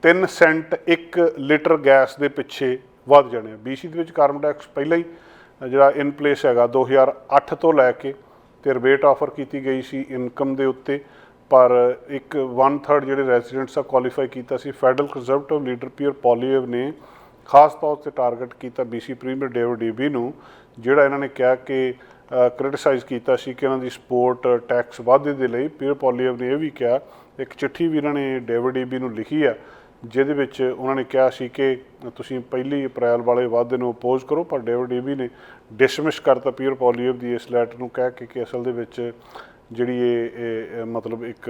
3 ਸੈਂਟ 1 ਲੀਟਰ ਗੈਸ ਦੇ ਪਿੱਛੇ ਵੱਧ ਜਾਣੇ ਆ। BC ਦੇ ਵਿੱਚ ਕਾਰਬਨ ਟੈਕਸ ਪਹਿਲਾਂ ਹੀ ਅ, ਜਿਹੜਾ ਇਨ ਪਲੇਸ ਹੈਗਾ 2008 ਤੋਂ ਲੈ ਕੇ ਤੇ ਰਿਬੇਟ ਆਫਰ ਕੀਤੀ ਗਈ ਸੀ ਇਨਕਮ ਦੇ ਉੱਤੇ। ਪਰ ਇੱਕ 1/3 ਜਿਹੜੇ ਰੈਜ਼ੀਡੈਂਟਸ ਆ ਕੁਆਲੀਫਾਈ ਕੀਤਾ ਸੀ federal conservative leader Pierre Poilievre ਨੇ ਖਾਸ ਤੌਰ ਤੇ ਟਾਰਗੇਟ ਕੀਤਾ BC ਪ੍ਰੀਮੀਅਰ ਡੇਵਿਡ ਡੀਬੀ ਨੂੰ, ਜਿਹੜਾ ਇਹਨਾਂ ਨੇ ਕਿਹਾ ਕਿ ਕ੍ਰਿਟਿਸਾਈਜ਼ ਕੀਤਾ ਸੀ ਕਿ ਇਹਨਾਂ ਦੀ ਸਪੋਰਟ ਟੈਕਸ ਵਾਧੇ ਦੇ ਲਈ। ਪੀਅਰ ਪੋਲੀਏਵ ਨੇ ਇਹ ਵੀ ਕਿਹਾ, ਇੱਕ ਚਿੱਠੀ ਵੀ ਇਹਨਾਂ ਨੇ ਡੇਵਿਡ ਡੀਬੀ ਨੂੰ ਲਿਖੀ ਆ, ਜਿਹਦੇ ਵਿੱਚ ਉਹਨਾਂ ਨੇ ਕਿਹਾ ਸੀ ਕਿ ਤੁਸੀਂ ਪਹਿਲੀ ਅਪ੍ਰੈਲ ਵਾਲੇ ਵਾਅਦੇ ਨੂੰ ਅਪੋਜ਼ ਕਰੋ, ਪਰ ਡੇਵਿਡ ਡੀਬੀ ਨੇ ਡਿਸਮਿਸ ਕਰਤਾ ਪੀਅਰ ਪੋਲੀਏਵ ਦੀ ਇਸ ਲੈਟਰ ਨੂੰ ਕਹਿ ਕੇ ਕਿ ਅਸਲ ਦੇ ਵਿੱਚ ਜਿਹੜੀ ਇਹ- ਮਤਲਬ ਇੱਕ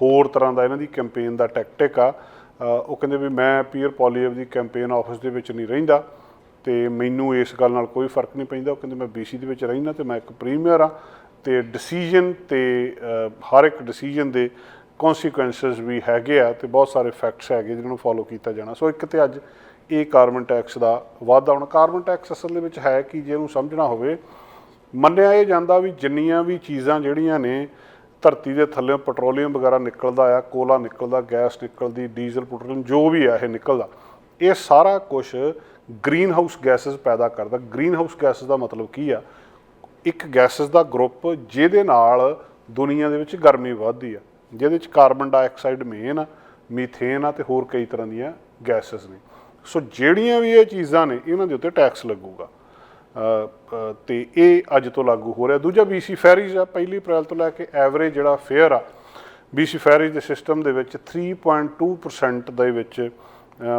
ਹੋਰ ਤਰ੍ਹਾਂ ਦਾ ਇਹਨਾਂ ਦੀ ਕੈਂਪੇਨ ਦਾ ਟੈਕਟਿਕ ਆ ਉਹ ਕਹਿੰਦੇ ਵੀ ਮੈਂ ਪੀਅਰ ਪੋਲੀਏਵ ਦੀ ਕੈਂਪੇਨ ਆਫਿਸ ਦੇ ਵਿੱਚ ਨਹੀਂ ਰਹਿੰਦਾ ਤੇ ਮੈਨੂੰ ਇਸ ਗੱਲ ਨਾਲ ਕੋਈ ਫ਼ਰਕ ਨਹੀਂ ਪੈਂਦਾ। ਉਹ ਕਹਿੰਦੇ ਮੈਂ BC ਦੇ ਵਿੱਚ ਰਹਿੰਦਾ ਤੇ ਮੈਂ ਇੱਕ ਪ੍ਰੀਮੀਅਰ ਆ ਤੇ ਡਿਸੀਜਨ ਤੇ ਹਰ ਇੱਕ ਡਿਸੀਜਨ ਦੇ ਕਨਸੀਕੁਐਂਸਸ ਵੀ ਹੈਗੇ ਆ ਤੇ ਬਹੁਤ ਸਾਰੇ ਫੈਕਟਸ ਹੈਗੇ ਜਿਹਨਾਂ ਨੂੰ ਫੋਲੋ ਕੀਤਾ ਜਾਣਾ। ਸੋ ਇੱਕ ਤੇ ਅੱਜ ਇਹ ਕਾਰਬਨ ਟੈਕਸ ਦਾ ਵਾਧਾ ਹੁਣ। ਕਾਰਬਨ ਟੈਕਸ ਅਸਲ ਦੇ ਵਿੱਚ ਹੈ ਕਿ ਜੇ ਇਹਨੂੰ ਸਮਝਣਾ ਹੋਵੇ ਮੰਨਿਆ ਇਹ ਜਾਂਦਾ ਵੀ ਜਿੰਨੀਆਂ ਵੀ ਚੀਜ਼ਾਂ ਜਿਹੜੀਆਂ ਨੇ ਧਰਤੀ ਦੇ ਥੱਲੇ ਪੈਟਰੋਲੀਅਮ ਵਗੈਰਾ ਨਿਕਲਦਾ ਆ, ਕੋਲਾ ਨਿਕਲਦਾ, ਗੈਸ ਨਿਕਲਦੀ, ਡੀਜ਼ਲ, ਪੈਟਰੋਲੀਅਮ, ਜੋ ਵੀ ਆ ਇਹ ਨਿਕਲਦਾ, ਇਹ ਸਾਰਾ ਕੁਝ ਗ੍ਰੀਨ ਹਾਊਸ ਗੈਸਸ ਪੈਦਾ ਕਰਦਾ। ਗ੍ਰੀਨ ਹਾਊਸ ਗੈਸਸ ਦਾ ਮਤਲਬ ਕੀ ਆ? ਇੱਕ ਗੈਸਸ ਦਾ ਗਰੁੱਪ ਜਿਹਦੇ ਨਾਲ ਦੁਨੀਆ ਦੇ ਵਿੱਚ ਗਰਮੀ ਵੱਧਦੀ ਆ, ਜਿਹਦੇ ਵਿੱਚ ਕਾਰਬਨ ਡਾਈਆਕਸਾਈਡ ਮੇਨ ਆ, ਮੀਥੇਨ ਆ ਤੇ ਹੋਰ ਕਈ ਤਰ੍ਹਾਂ ਦੀਆਂ ਗੈਸਸ ਨੇ। ਸੋ ਜਿਹੜੀਆਂ ਵੀ ਇਹ ਚੀਜ਼ਾਂ ਨੇ, ਇਹਨਾਂ ਦੇ ਉੱਤੇ ਟੈਕਸ ਲੱਗੂਗਾ। ਤੇ ਇਹ ਅੱਜ ਤੋਂ ਲਾਗੂ ਹੋ ਰਿਹਾ। ਦੂਜਾ BC ਫੈਰੀਜ਼ ਆ, ਪਹਿਲੀ ਅਪ੍ਰੈਲ ਤੋਂ ਲੈ ਕੇ ਐਵਰੇਜ ਜਿਹੜਾ ਫੇਅਰ ਆ BC ਫੈਰੀਜ਼ ਦੇ ਸਿਸਟਮ ਦੇ ਵਿੱਚ 3.2% ਦੇ ਵਿੱਚ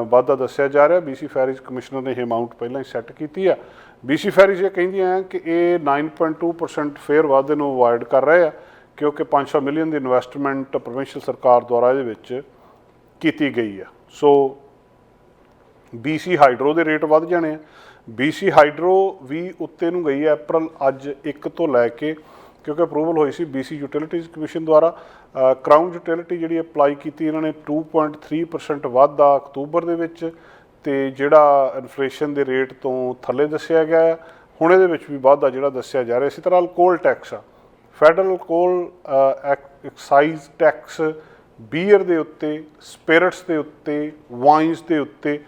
ਵਾਧਾ ਦੱਸਿਆ ਜਾ ਰਿਹਾ। BC ਫੈਰੀਜ਼ ਕਮਿਸ਼ਨਰ ਨੇ ਇਹ ਅਮਾਉਂਟ ਪਹਿਲਾਂ ਹੀ ਸੈੱਟ ਕੀਤੀ ਆ। BC ਫੈਰੀਜ਼ ਇਹ ਕਹਿੰਦੀਆਂ ਕਿ ਇਹ 9.2% ਫੇਅਰ ਵਾਧੇ ਨੂੰ ਅਵਾਇਡ ਕਰ ਰਹੇ ਆ, ਕਿਉਂਕਿ 500 ਮਿਲੀਅਨ ਦੀ ਇਨਵੈਸਟਮੈਂਟ ਪ੍ਰੋਵਿੰਸ਼ੀਅਲ ਸਰਕਾਰ ਦੁਆਰਾ ਇਹਦੇ ਵਿੱਚ ਕੀਤੀ ਗਈ ਆ। ਸੋ BC ਹਾਈਡਰੋ ਦੇ ਰੇਟ ਵੱਧ ਜਾਣੇ ਆ। BC ਹਾਈਡਰੋ ਵੀ ਉੱਤੇ ਨੂੰ ਗਈ ਹੈ ਅਪ੍ਰੈਲ ਅੱਜ 1 ਤੋਂ ਲੈ ਕੇ, ਕਿਉਂਕਿ ਅਪਰੂਵਲ ਹੋਈ ਸੀ BC ਯੂਟਿਲਿਟੀਜ਼ ਕਮਿਸ਼ਨ ਦੁਆਰਾ ਕਰਾਊਨ ਯੂਟਿਲਿਟੀ ਜਿਹੜੀ ਅਪਲਾਈ ਕੀਤੀ ਇਹਨਾਂ ਨੇ 2.3% ਵਾਧਾ ਅਕਤੂਬਰ ਦੇ ਵਿੱਚ, ਤੇ ਜਿਹੜਾ ਇਨਫਲੇਸ਼ਨ ਦੇ ਰੇਟ ਤੋਂ ਥੱਲੇ ਦੱਸਿਆ ਗਿਆ ਹੈ ਹੁਣ ਇਹਦੇ ਵਿੱਚ ਵੀ ਵਾਧਾ ਜਿਹੜਾ ਦੱਸਿਆ ਜਾ ਰਿਹਾ। ਇਸੇ ਤਰ੍ਹਾਂ ਕੋਲ ਟੈਕਸ ਆ। ਫੈਡਰਲ ਕੋਲ ਐਕਸਾਈਜ਼ ਟੈਕਸ ਬੀਅਰ ਦੇ ਉੱਤੇ ਸਪਿਰਟਸ ਦੇ ਉੱਤੇ ਵਾਈਨਸ ਦੇ ਉੱਤੇ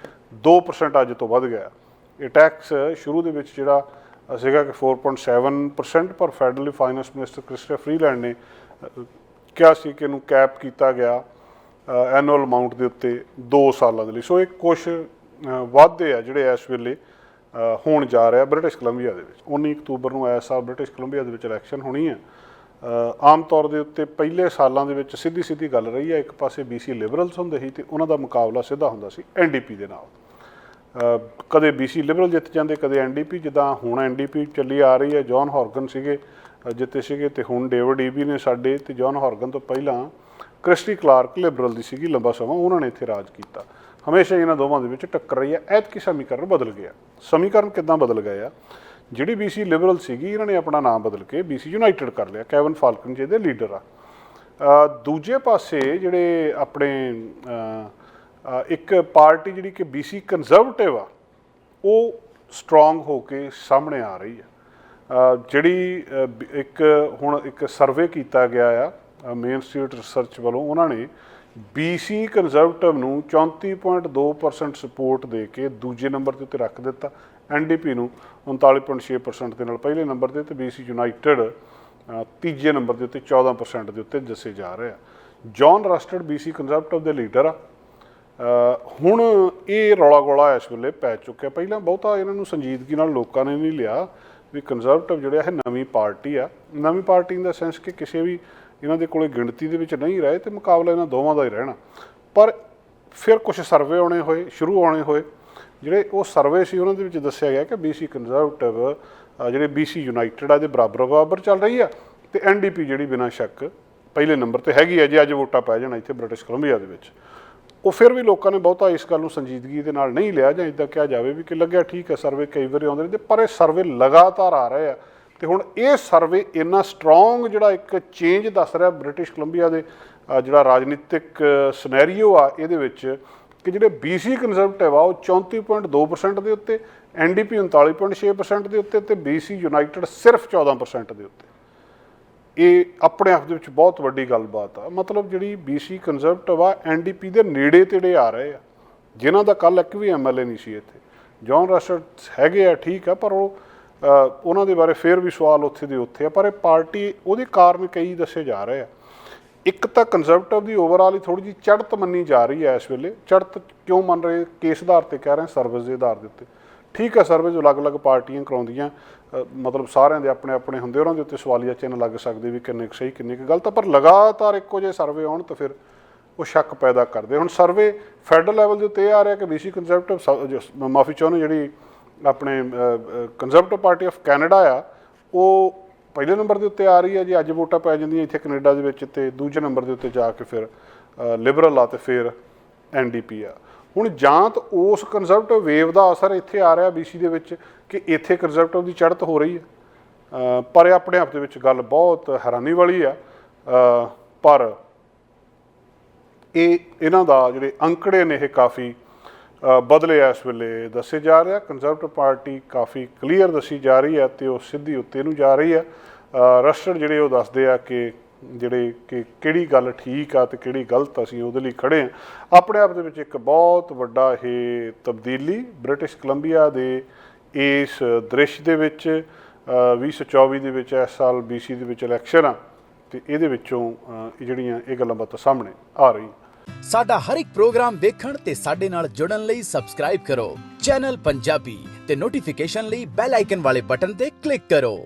2% ਅੱਜ ਤੋਂ ਵੱਧ ਗਿਆ। ਇਹ ਟੈਕਸ ਸ਼ੁਰੂ ਦੇ ਵਿੱਚ ਜਿਹੜਾ ਸੀਗਾ ਕਿ 4.7% ਪਰ federal finance minister Chrystia Freeland ਨੇ ਕਿਹਾ ਸੀ ਕਿ ਇਹਨੂੰ ਕੈਪ ਕੀਤਾ ਗਿਆ ਐਨੂਅਲ ਅਮਾਉਂਟ ਦੇ ਉੱਤੇ 2 ਸਾਲਾਂ ਦੇ ਲਈ। ਸੋ ਇਹ ਕੁਝ ਵਾਧੇ ਆ ਜਿਹੜੇ ਇਸ ਵੇਲੇ ਹੋਣ ਜਾ ਰਿਹਾ ਬ੍ਰਿਟਿਸ਼ ਕੋਲੰਬੀਆ ਦੇ ਵਿੱਚ। 19 ਅਕਤੂਬਰ ਨੂੰ ਇਸ ਸਾਲ ਬ੍ਰਿਟਿਸ਼ ਕੋਲੰਬੀਆ ਦੇ ਵਿੱਚ ਇਲੈਕਸ਼ਨ ਹੋਣੀ ਹੈ। ਆਮ ਤੌਰ ਦੇ ਉੱਤੇ ਪਹਿਲੇ ਸਾਲਾਂ ਦੇ ਵਿੱਚ ਸਿੱਧੀ ਸਿੱਧੀ ਗੱਲ ਰਹੀ ਹੈ। ਇੱਕ ਪਾਸੇ ਬੀਸੀ ਲਿਬਰਲਸ ਹੁੰਦੇ ਸੀ ਤੇ ਉਹਨਾਂ ਦਾ ਮੁਕਾਬਲਾ ਸਿੱਧਾ ਹੁੰਦਾ ਸੀ ਐਨਡੀਪੀ ਦੇ ਨਾਲ। ਕਦੇ ਬੀਸੀ ਲਿਬਰਲ ਜਿੱਤ ਜਾਂਦੇ, ਕਦੇ ਐਨਡੀਪੀ ਜਿੱਦਾਂ ਹੁਣ ਐਨਡੀਪੀ ਚੱਲੀ ਆ ਰਹੀ ਹੈ ਜੌਨ ਹਾਰਗਨ ਸੀਗੇ ਜਿੱਤੇ ਸੀਗੇ ਤੇ ਹੁਣ ਡੇਵਿਡ ਈਬੀ ਨੇ ਸਾਡੇ ਤੇ ਜੌਨ ਹਾਰਗਨ ਤੋਂ ਪਹਿਲਾਂ ਕ੍ਰਿਸਟੀ ਕਲਾਰਕ ਲਿਬਰਲ ਦੀ ਸੀਗੀ ਲੰਬਾ ਸਮਾਂ, ਉਹਨਾਂ ਨੇ ਇੱਥੇ ਰਾਜ ਕੀਤਾ। ਹਮੇਸ਼ਾ ਇਹਨਾਂ ਦੋਵਾਂ ਦੇ ਵਿੱਚ ਟੱਕਰ ਰਹੀ ਹੈ, ਐਤਕੀ ਸਮੀਕਰਨ ਬਦਲ ਗਿਆ। ਸਮੀਕਰਨ ਕਿੱਦਾਂ ਬਦਲ ਗਏ ਆ? ਜਿਹੜੀ ਬੀਸੀ ਲਿਬਰਲ ਸੀਗੀ, ਇਹਨਾਂ ਨੇ ਆਪਣਾ ਨਾਮ ਬਦਲ ਕੇ ਬੀਸੀ ਯੂਨਾਈਟਿਡ ਕਰ ਲਿਆ ਕੈਵਨ ਫਾਲਕਨ ਜੀ ਜਿਹਦੇ ਲੀਡਰ ਆ। ਦੂਜੇ ਪਾਸੇ ਜਿਹੜੇ ਆਪਣੇ ਇੱਕ ਪਾਰਟੀ ਜਿਹੜੀ ਕਿ ਬੀਸੀ ਕੰਜ਼ਰਵੇਟਿਵ ਆ, ਉਹ ਸਟਰੋਂਗ ਹੋ ਕੇ ਸਾਹਮਣੇ ਆ ਰਹੀ ਹੈ। ਜਿਹੜੀ ਇੱਕ ਹੁਣ ਇੱਕ ਸਰਵੇ ਕੀਤਾ ਗਿਆ ਆ ਮੇਨ ਸਟਰੀਟ ਰਿਸਰਚ ਵੱਲੋਂ, ਉਹਨਾਂ ਨੇ ਬੀਸੀ ਕੰਜ਼ਰਵੇਟਿਵ ਨੂੰ 34.2% ਸਪੋਰਟ ਦੇ ਕੇ ਦੂਜੇ ਨੰਬਰ ਦੇ ਉੱਤੇ ਰੱਖ ਦਿੱਤਾ। ਐਨਡੀਪੀ ਨੂੰ 39.6% ਦੇ ਨਾਲ ਪਹਿਲੇ ਨੰਬਰ ਤੇ ਤੇ ਬੀਸੀ ਯੂਨਾਈਟਿਡ ਤੀਜੇ ਨੰਬਰ ਦੇ ਉੱਤੇ 14% ਦੇ ਉੱਤੇ ਦੱਸੇ ਜਾ ਰਹੇ ਆ। ਜੌਨ ਰਸਟਡ ਬੀਸੀ ਕੰਜ਼ਰਵੇਟਿਵ ਦੇ ਲੀਡਰ ਆ। ਹੁਣ ਇਹ ਰੌਲਾ ਗੋਲਾ ਇਸ ਵੇਲੇ ਪੈ ਚੁੱਕਿਆ। ਪਹਿਲਾਂ ਬਹੁਤਾ ਇਹਨਾਂ ਨੂੰ ਸੰਜੀਦਗੀ ਨਾਲ ਲੋਕਾਂ ਨੇ ਨਹੀਂ ਲਿਆ ਵੀ ਕੰਜ਼ਰਵੇਟਿਵ ਜਿਹੜਾ ਇਹ ਨਵੀਂ ਪਾਰਟੀ ਆ। ਨਵੀਂ ਪਾਰਟੀ ਇਨ ਦਾ ਸੈਂਸ ਕਿ ਕਿਸੇ ਵੀ ਇਹਨਾਂ ਦੇ ਕੋਲੇ ਗਿਣਤੀ ਦੇ ਵਿੱਚ ਨਹੀਂ ਰਹੇ ਤੇ ਮੁਕਾਬਲਾ ਇਹਨਾਂ ਦੋਵਾਂ ਦਾ ਹੀ ਰਹਿਣਾ। ਪਰ ਫਿਰ ਕੁਝ ਸਰਵੇ ਆਉਣੇ ਹੋਏ, ਸ਼ੁਰੂ ਆਉਣੇ ਹੋਏ, ਜਿਹੜੇ ਉਹ ਸਰਵੇ ਸੀ ਉਹਨਾਂ ਦੇ ਵਿੱਚ ਦੱਸਿਆ ਗਿਆ ਕਿ ਬੀਸੀ ਕੰਜ਼ਰਵੇਟਿਵ ਜਿਹੜੇ ਬੀਸੀ ਯੂਨਾਈਟਿਡ ਆ ਦੇ ਬਰਾਬਰ ਬਰਾਬਰ ਚੱਲ ਰਹੀ ਆ ਤੇ ਐਨਡੀਪੀ ਜਿਹੜੀ ਬਿਨਾਂ ਸ਼ੱਕ ਪਹਿਲੇ ਨੰਬਰ ਤੇ ਹੈਗੀ ਆ ਜੇ, ਅੱਜ ਵੋਟਾਂ ਪੈ ਜਾਣ ਇੱਥੇ ਬ੍ਰਿਟਿਸ਼ ਕੋਲੰਬੀਆ ਦੇ ਵਿੱਚ। ਉਹ ਫਿਰ ਵੀ ਲੋਕਾਂ ਨੇ ਬਹੁਤਾ ਇਸ ਗੱਲ ਨੂੰ ਸੰਜੀਦਗੀ ਦੇ ਨਾਲ ਨਹੀਂ ਲਿਆ ਜਾਂ ਇਦਾਂ ਕਿਹਾ ਜਾਵੇ ਵੀ ਕਿ ਲੱਗਿਆ ਠੀਕ ਹੈ ਸਰਵੇ ਕਈ ਵਾਰੀ ਆਉਂਦੇ ਨੇ ਤੇ ਪਰ ਇਹ ਸਰਵੇ ਲਗਾਤਾਰ ਆ ਰਹੇ ਆ। ਤੇ ਹੁਣ ਇਹ ਸਰਵੇ ਇੰਨਾ ਸਟਰੋਂਗ ਜਿਹੜਾ ਇੱਕ ਚੇਂਜ ਦੱਸ ਰਿਹਾ ਬ੍ਰਿਟਿਸ਼ ਕੋਲੰਬੀਆ ਦੇ ਜਿਹੜਾ ਰਾਜਨੀਤਿਕ ਸਿਨੈਰੀਓ ਆ ਇਹਦੇ ਵਿੱਚ ਕਿ ਜਿਹੜੇ BC ਕੰਜ਼ਰਵੇਟਿਵ ਆ ਉਹ 34.2% ਦੇ ਉੱਤੇ NDP 39.6% ਦੇ ਉੱਤੇ ਤੇ BC ਯੂਨਾਈਟਿਡ ਸਿਰਫ 14% ਦੇ ਉੱਤੇ। ਇਹ ਆਪਣੇ ਆਪ ਦੇ ਵਿੱਚ ਬਹੁਤ ਵੱਡੀ ਗੱਲਬਾਤ ਆ। ਮਤਲਬ ਜਿਹੜੀ BC ਕੰਜ਼ਰਵੇਟਿਵ ਆ ਐਨਡੀਪੀ ਦੇ ਨੇੜੇ ਤੇੜੇ ਆ ਰਹੇ ਆ। ਜਿਨ੍ਹਾਂ ਦਾ ਕੱਲ ਇੱਕ ਵੀ ਐਮਐਲਏ ਨਹੀਂ ਸੀ ਇੱਥੇ। ਜੌਨ ਰਸਟ ਹੈਗੇ ਆ, ਠੀਕ ਆ, ਪਰ ਉਹ ਉਹਨਾਂ ਦੇ ਬਾਰੇ ਫੇਰ ਵੀ ਸਵਾਲ ਉੱਥੇ ਦੇ ਉੱਥੇ ਆ। ਪਰ ਇਹ ਪਾਰਟੀ, ਉਹਦੇ ਕਾਰਨ ਕਈ ਦੱਸੇ ਜਾ ਰਹੇ ਆ। ਇੱਕ ਤਾਂ ਕੰਜ਼ਰਵੇਟਿਵ ਦੀ ਓਵਰਆਲ ਹੀ ਥੋੜੀ ਜਿਹੀ ਚੜ੍ਹਤ ਮੰਨੀ ਜਾ ਰਹੀ ਹੈ ਇਸ ਵੇਲੇ। ਚੜ੍ਹਤ ਕਿਉਂ ਮੰਨ ਰਹੇ? ਕੇਸ ਆਧਾਰ ਤੇ ਕਹਿ ਰਹੇ ਸਰਵਿਸ ਦੇ ਆਧਾਰ ਦੇ ਉੱਤੇ। ਠੀਕ ਹੈ ਸਰਵਿਸ ਅਲੱਗ-ਅਲੱਗ ਪਾਰਟੀਆਂ ਕਰਾਉਂਦੀਆਂ। ਮਤਲਬ ਸਾਰਿਆਂ ਦੇ ਆਪਣੇ ਆਪਣੇ ਹੁੰਦੇ ਉਹਨਾਂ ਦੇ ਉੱਤੇ ਸਵਾਲੀਆ ਚਿੰਨ ਲੱਗ ਸਕਦੇ ਵੀ ਕਿੰਨੇ ਕੁ ਸਹੀ ਕਿੰਨੇ ਕੁ ਗਲਤ ਆ, ਪਰ ਲਗਾਤਾਰ ਇੱਕੋ ਜਿਹੇ ਸਰਵੇ ਆਉਣ ਤਾਂ ਫਿਰ ਉਹ ਸ਼ੱਕ ਪੈਦਾ ਕਰਦੇ। ਹੁਣ ਸਰਵੇ ਫੈਡਰਲ ਲੈਵਲ ਦੇ ਉੱਤੇ ਇਹ ਆ ਰਿਹਾ ਕਿ ਬੀਸੀ ਕੰਜ਼ਰਵੇਟਿਵ ਮਾਫੀ ਚਾਹੁੰਦੇ ਜਿਹੜੀ ਆਪਣੇ ਕੰਜ਼ਰਵੇਟਿਵ ਪਾਰਟੀ ਆਫ ਕੈਨੇਡਾ ਆ ਉਹ ਪਹਿਲੇ ਨੰਬਰ ਦੇ ਉੱਤੇ ਆ ਰਹੀ ਹੈ ਜੀ ਅੱਜ ਵੋਟਾਂ ਪੈ ਜਾਂਦੀਆਂ ਇੱਥੇ ਕੈਨੇਡਾ ਦੇ ਵਿੱਚ ਤੇ ਦੂਜੇ ਨੰਬਰ ਦੇ ਉੱਤੇ ਜਾ ਕੇ ਫਿਰ ਲਿਬਰਲ ਆ ਤੇ ਫਿਰ ਐਨਡੀਪੀ ਆ। ਹੁਣ ਜਾਂ ਤਾਂ ਉਸ ਕੰਜ਼ਰਵੇਟਿਵ ਵੇਵ ਦਾ ਅਸਰ ਇੱਥੇ ਆ ਰਿਹਾ ਬੀਸੀ ਦੇ ਵਿੱਚ ਕਿ ਇੱਥੇ ਕੰਜ਼ਰਵੇਟਿਵ ਦੀ ਚੜ੍ਹਤ ਹੋ ਰਹੀ ਹੈ। ਪਰ ਇਹ ਆਪਣੇ ਆਪ ਦੇ ਵਿੱਚ ਗੱਲ ਬਹੁਤ ਹੈਰਾਨੀ ਵਾਲੀ ਆ। ਪਰ ਇਹ ਇਹਨਾਂ ਦਾ ਜਿਹੜੇ ਅੰਕੜੇ ਨੇ ਇਹ ਕਾਫੀ ਅ, ਬਦਲੇ ਇਸ ਵੇਲੇ ਦੱਸੇ ਜਾ ਰਿਹਾ ਕੰਜ਼ਰਵੇਟਿਵ ਪਾਰਟੀ ਕਾਫੀ ਕਲੀਅਰ ਦੱਸੀ ਜਾ ਰਹੀ ਹੈ ਤੇ ਉਹ ਸਿੱਧੀ ਉੱਤੇ ਨੂੰ ਜਾ ਰਹੀ ਹੈ। ਰਸਟਡ ਜਿਹੜੇ ਉਹ ਦੱਸਦੇ ਆ ਕਿ ਜਿਹੜੇ ਕਿ ਕਿਹੜੀ ਗੱਲ ਠੀਕ ਆ ਤੇ ਕਿਹੜੀ ਗਲਤ ਅਸੀਂ ਉਹਦੇ ਲਈ ਖੜੇ ਆ। ਆਪਣੇ ਆਪ ਦੇ ਵਿੱਚ ਇੱਕ ਬਹੁਤ ਵੱਡਾ ਇਹ ਤਬਦੀਲੀ ਬ੍ਰਿਟਿਸ਼ ਕੋਲੰਬੀਆ ਦੇ ਇਸ ਦ੍ਰਿਸ਼ ਦੇ ਵਿੱਚ ਅ, 2024 ਦੇ ਵਿੱਚ ਇਸ ਸਾਲ BC ਦੇ ਵਿੱਚ ਇਲੈਕਸ਼ਨ ਆ ਤੇ ਇਹਦੇ ਵਿੱਚੋਂ ਜਿਹੜੀਆਂ ਇਹ ਗੱਲਾਂ ਬਾਤਾਂ ਸਾਹਮਣੇ ਆ ਰਹੀਆਂ। ਸਾਡਾ ਹਰ ਇੱਕ ਪ੍ਰੋਗਰਾਮ ਦੇਖਣ ਤੇ ਸਾਡੇ ਨਾਲ ਜੁੜਨ ਲਈ ਸਬਸਕ੍ਰਾਈਬ ਕਰੋ। ਚੈਨਲ ਪੰਜਾਬੀ ਤੇ ਨੋਟੀਫਿਕੇਸ਼ਨ ਲਈ ਬੈਲ ਆਈਕਨ ਵਾਲੇ ਬਟਨ ਤੇ ਕਲਿੱਕ ਕਰੋ।